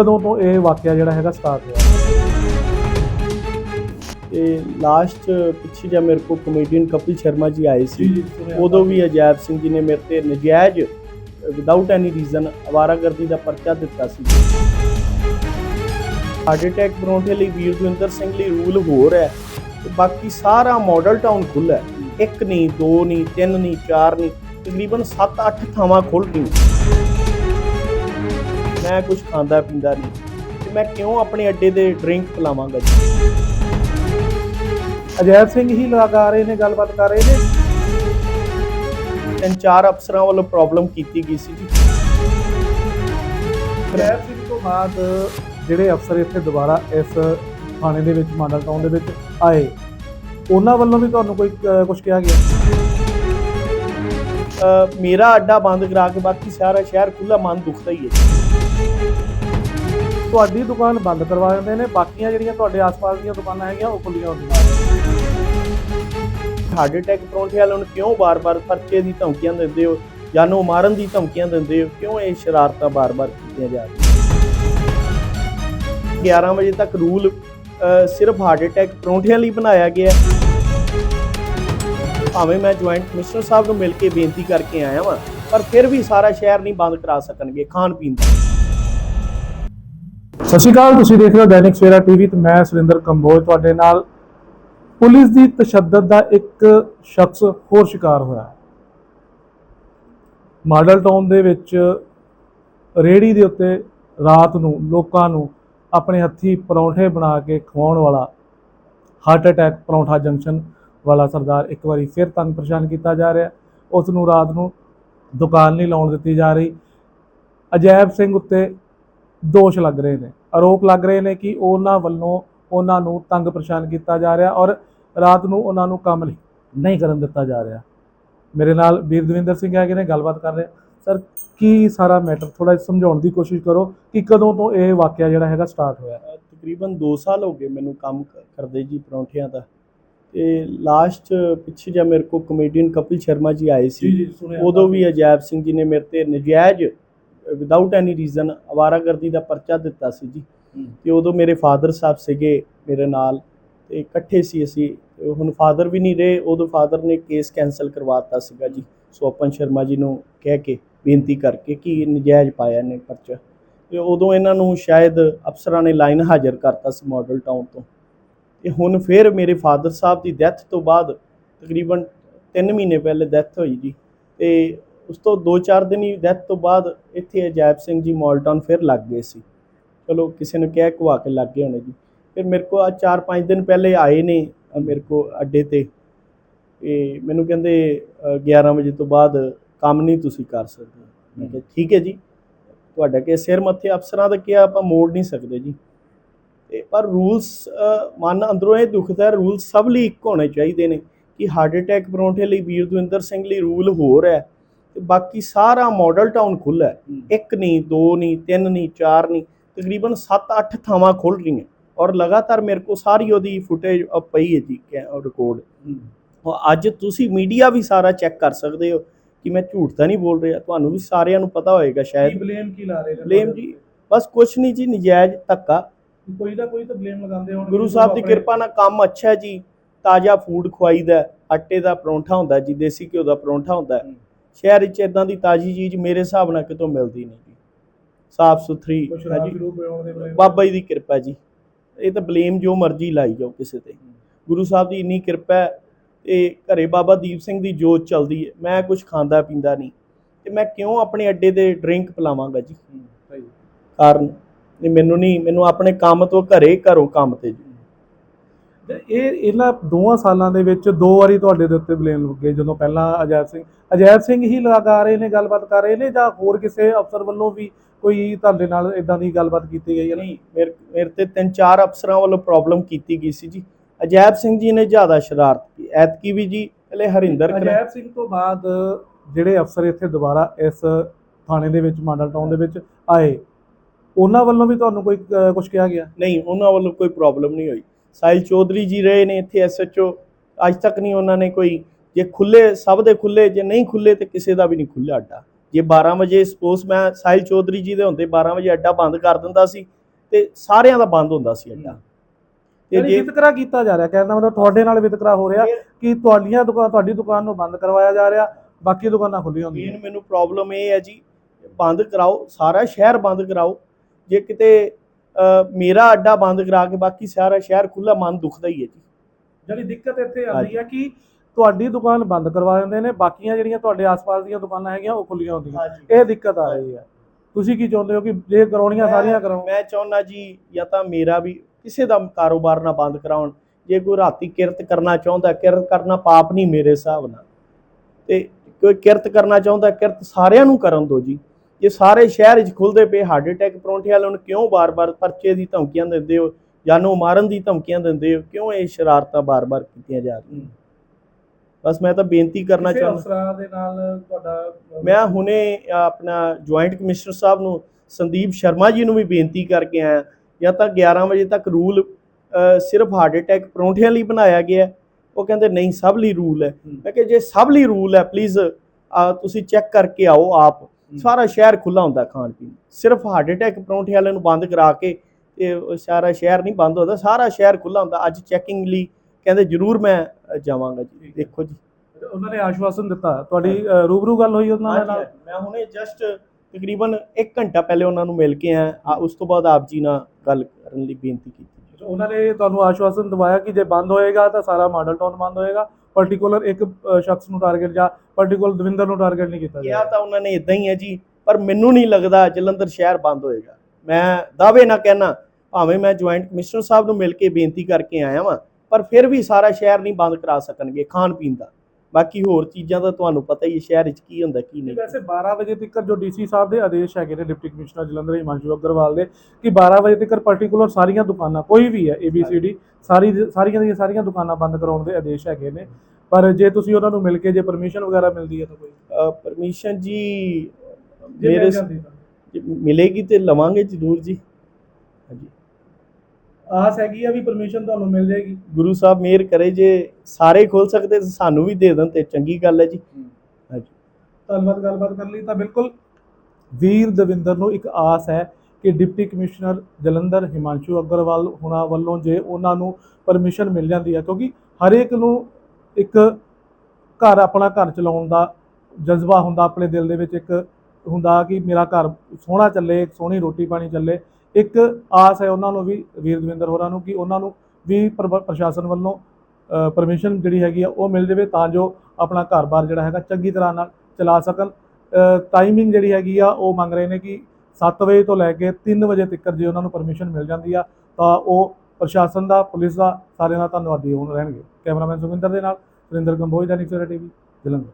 ਕਦੋਂ ਤੋਂ ਇਹ ਵਾਕਿਆ ਜਿਹੜਾ ਹੈਗਾ ਸਟਾਰਟ ਹੋਇਆ? ਤੇ ਲਾਸਟ ਪਿੱਛੇ ਜਦ ਮੇਰੇ ਕੋ ਕਮੇਡੀਅਨ ਕਪਿਲ ਸ਼ਰਮਾ ਜੀ ਆਏ ਸੀ। ਉਦੋਂ ਵੀ ਅਜੈਬ ਸਿੰਘ ਜੀ ਨੇ ਮੇਰੇ ਤੇ ਨਜਾਇਜ਼ ਵਿਦਆਊਟ ਐਨੀ ਰੀਜ਼ਨ ਅਵਾਰਾਗਰਦੀ ਦਾ ਪਰਚਾ ਦਿੱਤਾ ਸੀ। ਹਾਰਟ ਅਟੈਕ ਬਰੋਂਠੇ ਲਈ ਵੀਰ ਦਵਿੰਦਰ ਸਿੰਘ ਲਈ ਰੂਲ ਹੋਰ ਹੈ। ਤੇ ਬਾਕੀ ਸਾਰਾ ਮਾਡਲ ਟਾਊਨ ਖੁੱਲ੍ਹਾ ਹੈ। ਇੱਕ ਨਹੀਂ ਦੋ ਨਹੀਂ ਤਿੰਨ ਨਹੀਂ ਚਾਰ ਨਹੀਂ ਤਕਰੀਬਨ 7-8 ਥਾਵਾਂ ਖੁੱਲ ਰਹੀਆਂ ਮੈਂ ਕੁਝ ਖਾਂਦਾ ਪੀਂਦਾ ਨਹੀਂ। ਤੇ ਮੈਂ ਕਿਉਂ ਆਪਣੇ ਅੱਡੇ ਦੇ ਡਰਿੰਕ ਪਿਲਾਵਾਂਗਾ ਜੀ? ਅਜੈਬ ਸਿੰਘ ਹੀ ਲਗਾ ਰਹੇ ਨੇ ਗੱਲਬਾਤ ਕਰ ਰਹੇ ਨੇ। ਤਿੰਨ ਚਾਰ ਅਫਸਰਾਂ ਵੱਲੋਂ ਪ੍ਰੋਬਲਮ ਕੀਤੀ ਗਈ ਸੀ ਜੀ ਅਜੈਬ ਸਿੰਘ ਤੋਂ ਬਾਅਦ ਜਿਹੜੇ ਅਫਸਰ ਇੱਥੇ ਦੁਬਾਰਾ ਇਸ ਥਾਣੇ ਦੇ ਵਿੱਚ ਮਾਡਲ ਟਾਊਨ ਦੇ ਵਿੱਚ ਆਏ ਉਹਨਾਂ ਵੱਲੋਂ ਵੀ ਤੁਹਾਨੂੰ ਕੋਈ ਕੁਝ ਕਿਹਾ ਗਿਆ? ਮੇਰਾ ਅੱਡਾ ਬੰਦ ਕਰਾ ਕੇ ਬਾਕੀ ਸਾਰਾ ਸ਼ਹਿਰ ਖੁੱਲਾ ਮਨ ਦੁਖਦਾ ਹੀ ਹੈ ਤੁਹਾਡੀ ਦੁਕਾਨ ਬੰਦ ਕਰਵਾ ਦਿੰਦੇ ਨੇ, ਬਾਕੀਆਂ ਜਿਹੜੀਆਂ ਤੁਹਾਡੇ ਆਸ-ਪਾਸ ਦੀਆਂ ਦੁਕਾਨਾਂ ਹੈਗੀਆਂ, ਉਹ ਖੁੱਲੀਆਂ ਹੁੰਦੀਆਂ ਹਾਰਟ ਅਟੈਕ ਪਰੌਂਠੇ ਵਾਲਿਆਂ ਨੂੰ ਕਿਉਂ ਬਾਰ-ਬਾਰ ਪਰਚੇ ਦੀ ਧਮਕੀਆਂ ਦਿੰਦੇ ਹੋ ਜਾਨੋਂ ਮਾਰਨ ਦੀ ਧਮਕੀਆਂ ਦਿੰਦੇ ਹੋ, ਕਿਉਂ ਇਹ ਸ਼ਰਾਰਤਾਂ ਬਾਰ-ਬਾਰ ਕੀਤੀਆਂ ਜਾ ਰਹੀਆਂ? 11 ਵਜੇ ਤੱਕ ਰੂਲ ਸਿਰਫ ਹਾਰਟ ਅਟੈਕ ਪਰੌਂਠਿਆਂ ਲਈ ਬਣਾਇਆ ਗਿਆ। ਭਾਵੇਂ ਮੈਂ ਜੁਆਇੰਟ ਕਮਿਸ਼ਨਰ ਸਾਹਿਬ ਨੂੰ ਮਿਲ ਕੇ ਬੇਨਤੀ ਕਰਕੇ ਆਇਆ ਵਾਂ, ਪਰ ਫਿਰ ਵੀ ਸਾਰਾ ਸ਼ਹਿਰ ਨਹੀਂ ਬੰਦ ਕਰਾ ਸਕਣਗੇ ਖਾਣ ਪੀਣ ਦਾ। ਸਤਿ ਸ਼੍ਰੀ ਅਕਾਲ, ਤੁਸੀਂ ਦੇਖ ਰਹੇ ਹੋ ਦੈਨਿਕ ਸਵੇਰਾ ਟੀਵੀ ਤੇ ਮੈਂ ਸੁਰਿੰਦਰ ਕੰਬੋਜ। ਤੁਹਾਡੇ ਨਾਲ ਪੁਲਿਸ ਦੀ ਤਸ਼ੱਦਦ ਦਾ ਇੱਕ ਸ਼ਖਸ ਹੋਰ ਸ਼ਿਕਾਰ ਹੋਇਆ ਮਾਡਲ ਟਾਊਨ ਦੇ ਵਿੱਚ ਰੇੜੀ ਦੇ ਉੱਤੇ ਰਾਤ ਨੂੰ ਲੋਕਾਂ ਨੂੰ ਆਪਣੇ ਹੱਥੀ ਪਰੌਂਠੇ ਬਣਾ ਕੇ ਖਵਾਉਣ ਵਾਲਾ ਹਾਰਟ ਅਟੈਕ ਪਰੌਂਠਾ ਜੰਕਸ਼ਨ ਵਾਲਾ ਸਰਦਾਰ ਇੱਕ ਵਾਰੀ ਫਿਰ ਤੰਗ ਪਰੇਸ਼ਾਨ ਕੀਤਾ ਜਾ ਰਿਹਾ ਉਸ ਨੂੰ ਰਾਤ ਨੂੰ ਦੁਕਾਨ ਨਹੀਂ ਲਾਉਣ ਦਿੱਤੀ ਜਾ ਰਹੀ। ਅਜੈਬ ਸਿੰਘ ਉੱਤੇ ਦੋਸ਼ ਲੱਗ ਰਹੇ ਨੇ। ਆਰੋਪ ਲੱਗ ਰਹੇ ਨੇ ਕਿ ਉਹਨਾਂ ਵੱਲੋਂ ਉਹਨਾਂ ਨੂੰ ਤੰਗ ਪਰੇਸ਼ਾਨ ਕੀਤਾ ਜਾ ਰਿਹਾ ਔਰ ਰਾਤ ਨੂੰ ਉਹਨਾਂ ਨੂੰ ਕੰਮ ਨਹੀਂ- ਕਰਨ ਦਿੱਤਾ ਜਾ ਰਿਹਾ। ਮੇਰੇ ਨਾਲ ਵੀਰ ਦਵਿੰਦਰ ਸਿੰਘ ਹੈਗੇ ਨੇ ਗੱਲਬਾਤ ਕਰ ਰਹੇ ਸਰ ਕੀ ਸਾਰਾ ਮੈਟਰ ਥੋੜਾ ਸਮਝਾਉਣ ਦੀ ਕੋਸ਼ਿਸ਼ ਕਰੋ ਕਿ ਕਦੋਂ ਤੋਂ ਇਹ ਵਾਕਿਆ ਜਿਹੜਾ ਹੈਗਾ ਸਟਾਰਟ ਹੋਇਆ? ਤਕਰੀਬਨ 2 ਸਾਲ ਹੋ ਗਏ ਮੈਨੂੰ ਕੰਮ ਕਰਦੇ ਜੀ ਪਰੌਂਠਿਆਂ ਦਾ। ਤੇ ਲਾਸਟ ਪਿੱਛੇ ਜਦ ਮੇਰੇ ਕੋ ਕਮੇਡੀਅਨ ਕਪਿਲ ਸ਼ਰਮਾ ਜੀ ਆਏ ਸੀ। ਉਦੋਂ ਵੀ ਅਜੈਬ ਸਿੰਘ ਜੀ ਨੇ ਮੇਰੇ ਤੇ ਨਜਾਇਜ਼ ਵਿਦਆਊਟ ਐਨੀ ਰੀਜ਼ਨ ਅਵਾਰਾਗਰਦੀ ਦਾ ਪਰਚਾ ਦਿੱਤਾ ਸੀ ਜੀ। ਤੇ ਉਦੋਂ ਮੇਰੇ ਫਾਦਰ ਸਾਹਿਬ ਸੀਗੇ ਮੇਰੇ ਨਾਲ ਤੇ ਇਕੱਠੇ ਸੀ ਅਸੀਂ। ਹੁਣ ਫਾਦਰ ਵੀ ਨਹੀਂ ਰਹੇ ਉਦੋਂ ਫਾਦਰ ਨੇ ਕੇਸ ਕੈਨਸਲ ਕਰਵਾਤਾ ਸੀਗਾ ਜੀ। ਸੋਪਨ ਸ਼ਰਮਾ ਜੀ ਨੂੰ ਕਹਿ ਕੇ ਬੇਨਤੀ ਕਰਕੇ ਕਿ ਨਜਾਇਜ਼ ਪਾਇਆ ਨੇ ਪਰਚਾ। ਤੇ ਉਦੋਂ ਇਹਨਾਂ ਨੂੰ ਸ਼ਾਇਦ ਅਫਸਰਾਂ ਨੇ ਲਾਈਨ ਹਾਜ਼ਰ ਕਰਤਾ ਸੀ ਮਾਡਲ ਟਾਊਨ ਤੋਂ। ਤੇ ਹੁਣ ਫਿਰ ਮੇਰੇ ਫਾਦਰ ਸਾਹਿਬ ਦੀ ਡੈਥ ਤੋਂ ਬਾਅਦ ਤਕਰੀਬਨ 3 ਮਹੀਨੇ ਪਹਿਲੇ ਡੈਥ ਹੋਈ ਜੀ। ਤੇ ਉਸ ਤੋਂ 2-4 ਦਿਨ ਹੀ ਡੈਥ ਤੋਂ ਬਾਅਦ ਇੱਥੇ ਅਜੈਬ ਸਿੰਘ ਜੀ ਮਾਡਲ ਫਿਰ ਲੱਗ ਗਏ ਸੀ। ਚਲੋ ਕਿਸੇ ਨੇ ਕਿਹਾ ਕੁਆ ਕੇ ਲੱਗ ਗਏ ਹੋਣੇ ਜੀ। ਫਿਰ ਮੇਰੇ ਕੋ ਆ 4-5 ਦਿਨ ਪਹਿਲੇ ਆਏ ਨੇ ਮੇਰੇ ਕੋ ਅੱਡੇ ਤੇ। ਤੇ ਮੈਨੂੰ ਕਹਿੰਦੇ ਅ, 11 ਵਜੇ ਤੋਂ ਬਾਅਦ ਕੰਮ ਨਹੀਂ ਤੁਸੀਂ ਕਰ ਸਕਦੇ। ਮੈਂ ਕਿਹਾ ਠੀਕ ਹੈ ਜੀ। ਤੁਹਾਡਾ ਕਿ ਸਿਰ ਮੱਥੇ ਅਫਸਰਾਂ ਦਾ ਕੀ ਆਪਾਂ ਮੋੜ ਨਹੀਂ ਸਕਦੇ ਜੀ। ਤੇ ਪਰ ਰੂਲਸ ਮਨ ਅੰਦਰੋਂ ਇਹ ਦੁਖਦਾ ਹੈ ਰੂਲਸ ਸਭ ਲਈ ਇੱਕ ਹੋਣੇ ਚਾਹੀਦੇ ਨੇ ਕਿ ਹਾਰਟ ਅਟੈਕ ਪਰੌਂਠੇ ਲਈ ਵੀਰ ਦਵਿੰਦਰ ਸਿੰਘ ਲਈ ਰੂਲ ਹੋਰ ਹੈ। ਤੇ ਬਾਕੀ ਸਾਰਾ ਮਾਡਲ ਟਾਊਨ ਖੁੱਲ੍ਹਾ ਹੈ। ਇੱਕ ਨਹੀਂ ਦੋ ਨਹੀਂ ਤਿੰਨ ਨਹੀਂ ਚਾਰ ਨਹੀਂ ਤਕਰੀਬਨ 7-8 ਥਾਵਾਂ ਖੁੱਲ ਰਹੀਆਂ। ਔਰ ਲਗਾਤਾਰ ਮੇਰੇ ਕੋ ਸਾਰੀ ਉਹਦੀ ਫੁਟੇਜ ਪਈ ਹੈ ਜੀ ਰਿਕਾਰਡ ਉਹ ਅੱਜ ਤੁਸੀਂ ਮੀਡੀਆ ਵੀ ਸਾਰਾ ਚੈੱਕ ਕਰ ਸਕਦੇ ਹੋ ਕਿ ਮੈਂ ਝੂਠ ਤਾਂ ਨਹੀਂ ਬੋਲ ਰਿਹਾ ਤੁਹਾਨੂੰ ਵੀ ਸਾਰਿਆਂ ਨੂੰ ਪਤਾ ਹੋਏਗਾ ਸ਼ਾਇਦ। ਬਲੇਮ ਕੀ ਲਾ ਰਹੇ ਨੇ ਬਲੇਮ ਜੀ ਬਸ ਕੁਛ ਨਹੀਂ ਜੀ ਨਜਾਇਜ਼ ਧੱਕਾ। ਕੋਈ ਨਾ ਕੋਈ ਤਾਂ ਬਲੇਮ ਲਗਾਉਂਦੇ ਹੋਣਗੇ। ਗੁਰੂ ਸਾਹਿਬ ਦੀ ਕਿਰਪਾ ਨਾਲ ਕੰਮ ਅੱਛਾ ਹੈ ਜੀ ਤਾਜ਼ਾ ਫੂਡ ਖਵਾਈਦਾ ਹੈ, ਆਟੇ ਦਾ ਪਰੌਂਠਾ ਹੁੰਦਾ ਜੀ ਦੇਸੀ ਘਿਓ ਦਾ ਪਰੌਂਠਾ ਹੁੰਦਾ। ਹੈ। ਸ਼ਹਿਰ ਵਿੱਚ ਇਦਾਂ ਦੀ ਤਾਜ਼ੀ ਚੀਜ਼ ਮੇਰੇ ਹਿਸਾਬ ਨਾਲ ਕਿਤੋਂ ਮਿਲਦੀ ਨਹੀਂ ਜੀ। ਸਾਫ਼ ਸੁਥਰੀ ਹੈ ਜੀ ਬਾਬਾ ਜੀ ਦੀ ਕਿਰਪਾ ਜੀ। ਇਹ ਤਾਂ ਬਲੇਮ ਜੋ ਮਰਜ਼ੀ ਲਾਈ ਜਾਓ ਕਿਸੇ ਤੇ। ਗੁਰੂ ਸਾਹਿਬ ਦੀ ਇੰਨੀ ਕਿਰਪਾ ਹੈ ਤੇ ਘਰੇ ਬਾਬਾ ਦੀਪ ਸਿੰਘ ਦੀ ਜੋਤ ਚੱਲਦੀ ਹੈ। ਮੈਂ ਕੁਝ ਖਾਂਦਾ ਪੀਂਦਾ ਨਹੀਂ। ਤੇ ਮੈਂ ਕਿਉਂ ਆਪਣੇ ਅੱਡੇ ਦੇ ਡਰਿੰਕ ਪਿਲਾਵਾਂਗਾ ਜੀ? ਕਾਰਨ ਨਹੀਂ ਮੈਨੂੰ ਨਹੀਂ ਮੈਨੂੰ ਆਪਣੇ ਕੰਮ ਤੋਂ ਘਰੇ ਘਰੋਂ ਕੰਮ ਤੇ ਜੀ। ਇਹ ਇਹਨਾਂ ਦੋਵਾਂ ਸਾਲਾਂ ਦੇ ਵਿੱਚ ਦੋ ਵਾਰੀ ਤੁਹਾਡੇ ਦੇ ਉੱਤੇ ਬਲੇਮ ਲੱਗੇ ਜਦੋਂ ਪਹਿਲਾਂ ਅਜੈਬ ਸਿੰਘ ਅਜੈਬ ਸਿੰਘ ਹੀ ਲਗਾ ਰਹੇ ਨੇ ਗੱਲਬਾਤ ਕਰ ਰਹੇ ਨੇ ਜਾਂ ਹੋਰ ਕਿਸੇ ਅਫਸਰ ਵੱਲੋਂ ਵੀ ਕੋਈ ਤੁਹਾਡੇ ਨਾਲ ਇਦਾਂ ਦੀ ਗੱਲਬਾਤ ਕੀਤੀ ਗਈ ਹੈ? ਨਹੀਂ ਮੇਰੇ ਮੇਰੇ ਤੇ ਤਿੰਨ ਚਾਰ ਅਫਸਰਾਂ ਵੱਲੋਂ ਪ੍ਰੋਬਲਮ ਕੀਤੀ ਗਈ ਸੀ ਜੀ। ਅਜੈਬ ਸਿੰਘ ਜੀ ਨੇ ਜ਼ਿਆਦਾ ਸ਼ਰਾਰਤ ਕੀਤੀ। ਐਤਕੀ ਵੀ ਜੀ ਪਹਿਲੇ ਹਰਿੰਦਰ ਅਜੈਬ ਸਿੰਘ ਤੋਂ ਬਾਅਦ ਜਿਹੜੇ ਅਫਸਰ ਇੱਥੇ ਦੁਬਾਰਾ ਇਸ ਥਾਣੇ ਦੇ ਵਿੱਚ ਮਾਡਲ ਟਾਊਨ ਦੇ ਵਿੱਚ ਆਏ ਉਹਨਾਂ ਵੱਲੋਂ ਵੀ ਤੁਹਾਨੂੰ ਕੋਈ ਕੁਝ ਕਿਹਾ ਗਿਆ? ਨਹੀਂ ਉਹਨਾਂ ਵੱਲੋਂ ਕੋਈ ਪ੍ਰੋਬਲਮ ਨਹੀਂ ਹੋਈ। ਸਾਹਿਲ ਚੌਧਰੀ ਜੀ ਰਹੇ ਨੇ ਇੱਥੇ ਐਸਐਚਓ। ਅੱਜ ਤੱਕ ਨਹੀਂ ਉਹਨਾਂ ਨੇ ਕੋਈ ਜੇ ਖੁੱਲੇ ਸਭ ਦੇ ਖੁੱਲੇ ਜੇ ਨਹੀਂ ਖੁੱਲੇ ਤੇ ਕਿਸੇ ਦਾ ਵੀ ਨਹੀਂ ਖੁੱਲਿਆ ਅੱਡਾ। ਜੇ 12 ਵਜੇ ਸਪੋਜ਼ ਮੈਂ ਸਾਹਿਲ ਚੌਧਰੀ ਜੀ ਦੇ ਹੁੰਦੇ 12 ਵਜੇ ਅੱਡਾ ਬੰਦ ਕਰ ਦਿੰਦਾ ਸੀ ਤੇ ਸਾਰਿਆਂ ਦਾ ਬੰਦ ਹੁੰਦਾ ਸੀ ਅੱਡਾ। ਤੇ ਜੇ ਵਿਤਕਰਾ ਕੀਤਾ ਜਾ ਰਿਹਾ ਕਹਿੰਦਾ ਮਤਲਬ ਤੁਹਾਡੇ ਨਾਲ ਵਿਤਕਰਾ ਹੋ ਰਿਹਾ ਕਿ ਤੁਹਾਡੀਆਂ ਦੁਕਾਨ ਤੁਹਾਡੀ ਦੁਕਾਨ ਨੂੰ ਬੰਦ ਕਰਵਾਇਆ ਜਾ ਰਿਹਾ ਬਾਕੀ ਦੁਕਾਨਾਂ ਖੁੱਲੀਆਂ ਹੁੰਦੀਆਂ। ਮੇਨ ਮੈਨੂੰ ਪ੍ਰੋਬਲਮ ਇਹ ਹੈ ਜੀ ਬੰਦ ਕਰਾਓ ਸਾਰਾ ਸ਼ਹਿਰ ਬੰਦ ਕਰਾਓ। ਜੇ ਕਿਤੇ ਮੇਰਾ ਅੱਡਾ ਬੰਦ ਕਰਾ ਕੇ ਬਾਕੀ ਸਾਰਾ ਸ਼ਹਿਰ ਖੁੱਲਾ ਮਨ ਦੁਖਦਾ ਹੀ ਹੈ ਜੀ। ਜਿਹੜੀ ਦਿੱਕਤ ਇੱਥੇ ਆਉਂਦੀ ਹੈ ਕਿ ਤੁਹਾਡੀ ਦੁਕਾਨ ਬੰਦ ਕਰਵਾ ਦਿੰਦੇ ਨੇ ਬਾਕੀਆਂ ਜਿਹੜੀਆਂ ਤੁਹਾਡੇ ਆਸ-ਪਾਸ ਦੀਆਂ ਦੁਕਾਨਾਂ ਹੈਗੀਆਂ ਉਹ ਖੁੱਲੀਆਂ ਹੁੰਦੀਆਂ। ਇਹ ਦਿੱਕਤ ਆ ਰਹੀ ਹੈ। ਤੁਸੀਂ ਕੀ ਚਾਹੁੰਦੇ ਹੋ ਕਿ ਜੇ ਕਰਾਉਣੀਆਂ ਸਾਰੀਆਂ ਕਰਾਓ ਮੈਂ ਚਾਹੁੰਦਾ ਜੀ ਜਾਂ ਤਾਂ ਮੇਰਾ ਵੀ ਕਿਸੇ ਦਾ ਕਾਰੋਬਾਰ ਨਾ ਬੰਦ ਕਰਾਉਣ। ਜੇ ਕੋਈ ਰਾਤੀ ਕਿਰਤ ਕਰਨਾ ਚਾਹੁੰਦਾ ਕਿਰਤ ਕਰਨਾ ਪਾਪ ਨਹੀਂ ਮੇਰੇ ਹਿਸਾਬ ਨਾਲ। ਤੇ ਕੋਈ ਕਿਰਤ ਕਰਨਾ ਚਾਹੁੰਦਾ ਕਿਰਤ ਸਾਰਿਆਂ ਨੂੰ ਕਰਨ ਦਿਓ ਜੀ। ਜੇ ਸਾਰੇ ਸ਼ਹਿਰ 'ਚ ਖੁੱਲਦੇ ਪਏ ਹਾਰਟ ਅਟੈਕ ਪਰੌਂਠੇ ਵਾਲਿਆਂ ਨੂੰ ਕਿਉਂ ਬਾਰ-ਬਾਰ ਪਰਚੇ ਦੀ ਧਮਕੀਆਂ ਦਿੰਦੇ ਹੋ? ਜਾਨੋਂ ਮਾਰਨ ਦੀ ਧਮਕੀਆਂ ਦਿੰਦੇ ਹੋ? ਕਿਉਂ ਇਹ ਸ਼ਰਾਰਤਾਂ ਬਾਰ-ਬਾਰ ਕੀਤੀਆਂ ਜਾ ਰਹੀਆਂ? ਬਸ ਮੈਂ ਤਾਂ ਬੇਨਤੀ ਕਰਨਾ ਚਾਹੁੰਦਾ ਅਫਸਰਾਂ ਦੇ ਨਾਲ ਤੁਹਾਡਾ ਮੈਂ ਹੁਣੇ ਆਪਣਾ ਜੁਆਇੰਟ ਕਮਿਸ਼ਨਰ ਸਾਹਿਬ ਨੂੰ ਸੰਦੀਪ ਸ਼ਰਮਾ ਜੀ ਨੂੰ ਵੀ ਬੇਨਤੀ ਕਰਕੇ ਆਇਆ। ਜਾਂ ਤਾਂ 11 ਵਜੇ ਤੱਕ ਰੂਲ ਸਿਰਫ ਹਾਰਟ ਅਟੈਕ ਪਰੌਂਠਿਆਂ ਲਈ ਬਣਾਇਆ ਗਿਆ। ਉਹ ਕਹਿੰਦੇ ਨਹੀਂ ਸਭ ਲਈ ਰੂਲ ਹੈ। ਮੈਂ ਕਿਹਾ ਜੇ ਸਭ ਲਈ ਰੂਲ ਹੈ ਪਲੀਜ਼ ਤੁਸੀਂ ਚੈੱਕ ਕਰਕੇ ਆਓ ਆਪ। ਸਾਰਾ ਸ਼ਹਿਰ ਖੁੱਲਾ ਹੁੰਦਾ ਖਾਣ ਪੀਣ। ਸਿਰਫ ਹਾਰਟ ਅਟੈਕ ਪਰੌਂਠੇ ਵਾਲਿਆਂ ਨੂੰ ਬੰਦ ਕਰਾ ਕੇ ਤੇ ਸਾਰਾ ਸ਼ਹਿਰ ਨਹੀਂ ਬੰਦ ਹੁੰਦਾ ਸਾਰਾ ਸ਼ਹਿਰ ਖੁੱਲਾ ਹੁੰਦਾ। ਅੱਜ ਚੈਕਿੰਗ ਲਈ ਕਹਿੰਦੇ ਜ਼ਰੂਰ ਮੈਂ ਜਾਵਾਂਗਾ ਜੀ। ਦੇਖੋ ਜੀ। ਉਹਨਾਂ ਨੇ ਆਸ਼ਵਾਸਨ ਦਿੱਤਾ। ਤੁਹਾਡੀ ਰੂਬਰੂ ਗੱਲ ਹੋਈ ਉਹਨਾਂ ਨਾਲ? ਮੈਂ ਹੁਣੇ ਜਸਟ ਤਕਰੀਬਨ 1 ਘੰਟਾ ਪਹਿਲੇ ਉਹਨਾਂ ਨੂੰ ਮਿਲ ਕੇ ਆ, ਉਸ ਤੋਂ ਬਾਅਦ ਆਪ ਜੀ ਨਾਲ ਗੱਲ ਕਰਨ ਲਈ ਬੇਨਤੀ ਕੀਤੀ। ਉਹਨਾਂ ਨੇ ਤੁਹਾਨੂੰ ਆਸ਼ਵਾਸਨ ਦਿਵਾਇਆ ਕਿ ਜੇ ਬੰਦ ਹੋਏਗਾ ਤਾਂ ਸਾਰਾ ਮਾਡਲ ਟਾਊਨ ਬੰਦ ਹੋਏਗਾ। ਪਾਰਟਿਕੂਲਰ ਇੱਕ ਸ਼ਖਸ ਨੂੰ ਟਾਰਗੇਟ ਜਾਂ ਪਾਰਟਿਕੂਲਰ ਦਵਿੰਦਰ ਨੂੰ ਟਾਰਗੇਟ ਨਹੀਂ ਕੀਤਾ ਜਾਏਗਾ। ਤਾਂ ਉਹਨਾਂ ਨੇ ਇਦਾਂ ਹੀ ਹੈ ਜੀ ਪਰ ਮੈਨੂੰ ਨਹੀਂ ਲੱਗਦਾ ਜਲੰਧਰ ਸ਼ਹਿਰ ਬੰਦ ਹੋਏਗਾ। ਮੈਂ ਦਾਅਵੇ ਨਾ ਕਹਿਣਾ ਭਾਵੇਂ ਮੈਂ ਜੁਆਇੰਟ ਕਮਿਸ਼ਨਰ ਸਾਹਿਬ ਨੂੰ ਮਿਲ ਕੇ ਬੇਨਤੀ ਕਰਕੇ ਆਇਆ ਵਾਂ ਪਰ ਫਿਰ ਵੀ ਸਾਰਾ ਸ਼ਹਿਰ ਨਹੀਂ ਬੰਦ ਕਰਾ ਸਕਣਗੇ ਖਾਣ ਪੀਣ ਦਾ। ਬਾਕੀ ਹੋਰ ਚੀਜ਼ਾਂ ਦਾ ਤੁਹਾਨੂੰ ਪਤਾ ਹੀ ਹੈ ਸ਼ਹਿਰ ਵਿੱਚ ਕੀ ਹੁੰਦਾ ਕੀ ਨਹੀਂ। ਵੈਸੇ 12 ਵਜੇ ਤੱਕ ਜੋ ਡੀਸੀ ਸਾਹਿਬ ਦੇ ਆਦੇਸ਼ ਹੈਗੇ ਨੇ ਡਿਪਟੀ ਕਮਿਸ਼ਨਰ ਜਲੰਧਰ ਹਿਮਾਂਸ਼ੂ ਅਗਰਵਾਲ ਦੇ ਕਿ 12 ਵਜੇ ਤੱਕ ਪਾਰਟਿਕੂਲਰ ਸਾਰੀਆਂ ਦੁਕਾਨਾਂ ਕੋਈ ਵੀ ਹੈ ABCD ਸਾਰੀ ਸਾਰੀਆਂ ਦੀਆਂ ਸਾਰੀਆਂ ਦੁਕਾਨਾਂ ਬੰਦ ਕਰਾਉਣ ਦੇ ਆਦੇਸ਼ ਹੈਗੇ ਨੇ। ਪਰ ਜੇ ਤੁਸੀਂ ਉਹਨਾਂ ਨੂੰ ਮਿਲ ਕੇ ਜੇ ਪਰਮਿਸ਼ਨ ਵਗੈਰਾ ਮਿਲਦੀ ਹੈ ਤਾਂ ਕੋਈ। ਪਰਮਿਸ਼ਨ ਜੀ ਮੇਰੇ ਮਿਲੇਗੀ ਤੇ ਲਵਾਂਗੇ ਜ਼ਰੂਰ ਜੀ। ਆਸ ਹੈਗੀ ਆ ਵੀ ਪਰਮਿਸ਼ਨ ਤੁਹਾਨੂੰ ਮਿਲ ਜਾਏਗੀ। ਗੁਰੂ ਸਾਹਿਬ ਮਿਹਰ ਕਰੇ ਜੇ ਸਾਰੇ ਖੋਲ ਸਕਦੇ ਤਾਂ ਸਾਨੂੰ ਵੀ ਦੇ ਦੇਣ ਤੇ ਚੰਗੀ ਗੱਲ ਹੈ ਜੀ। ਹਾਂਜੀ ਧੰਨਵਾਦ ਗੱਲਬਾਤ ਕਰਨ ਲਈ ਤਾਂ ਬਿਲਕੁਲ। ਵੀਰ ਦਵਿੰਦਰ ਨੂੰ ਇੱਕ ਆਸ ਹੈ ਕਿ ਡਿਪਟੀ ਕਮਿਸ਼ਨਰ ਜਲੰਧਰ ਹਿਮਾਂਸ਼ੂ ਅਗਰਵਾਲ ਹੁਣਾਂ ਵੱਲੋਂ ਜੇ ਉਹਨਾਂ ਨੂੰ ਪਰਮਿਸ਼ਨ ਮਿਲ ਜਾਂਦੀ ਹੈ ਕਿਉਂਕਿ ਹਰੇਕ ਨੂੰ ਇੱਕ ਘਰ ਆਪਣਾ ਘਰ ਚਲਾਉਣ ਦਾ ਜਜ਼ਬਾ ਹੁੰਦਾ ਆਪਣੇ ਦਿਲ ਦੇ ਵਿੱਚ ਇੱਕ ਹੁੰਦਾ ਕਿ ਮੇਰਾ ਘਰ ਸੋਹਣਾ ਚੱਲੇ ਸੋਹਣੀ ਰੋਟੀ ਪਾਣੀ ਚੱਲੇ। ਇੱਕ ਆਸ ਹੈ ਉਹਨਾਂ ਨੂੰ ਵੀ, ਵੀਰ ਦਵਿੰਦਰ ਹੋਰਾਂ ਨੂੰ ਕਿ ਉਹਨਾਂ ਨੂੰ ਵੀ ਪ੍ਰ- ਪ੍ਰਸ਼ਾਸਨ ਵੱਲੋਂ ਪਰਮਿਸ਼ਨ ਜਿਹੜੀ ਹੈਗੀ ਆ, ਉਹ ਮਿਲ ਜਾਵੇ ਤਾਂ ਜੋ ਆਪਣਾ ਘਰ-ਬਾਰ ਜਿਹੜਾ ਹੈਗਾ ਚੰਗੀ ਤਰ੍ਹਾਂ ਨਾਲ ਚਲਾ ਸਕਣ। ਟਾਈਮਿੰਗ ਜਿਹੜੀ ਹੈਗੀ ਆ, ਉਹ ਮੰਗ ਰਹੇ ਨੇ ਕਿ 7 ਵਜੇ ਤੋਂ ਲੈ ਕੇ 3 ਵਜੇ ਤੱਕ ਜੇ ਉਹਨਾਂ ਨੂੰ ਪਰਮਿਸ਼ਨ ਮਿਲ ਜਾਂਦੀ ਆ, ਤਾਂ ਉਹ ਪ੍ਰਸ਼ਾਸਨ ਦਾ, ਪੁਲਿਸ ਦਾ ਸਾਰਿਆਂ ਦਾ ਧੰਨਵਾਦੀ ਹੋਣ ਰਹਿਣਗੇ। ਕੈਮਰਾਮੈਨ ਸੁਖਿੰਦਰ ਦੇ ਨਾਲ, ਸੁਰਿੰਦਰ ਕੰਬੋਜ ਦਾ ਨਿਕਸਰ ਟੀਵੀ, ਜਲੰਧਰ।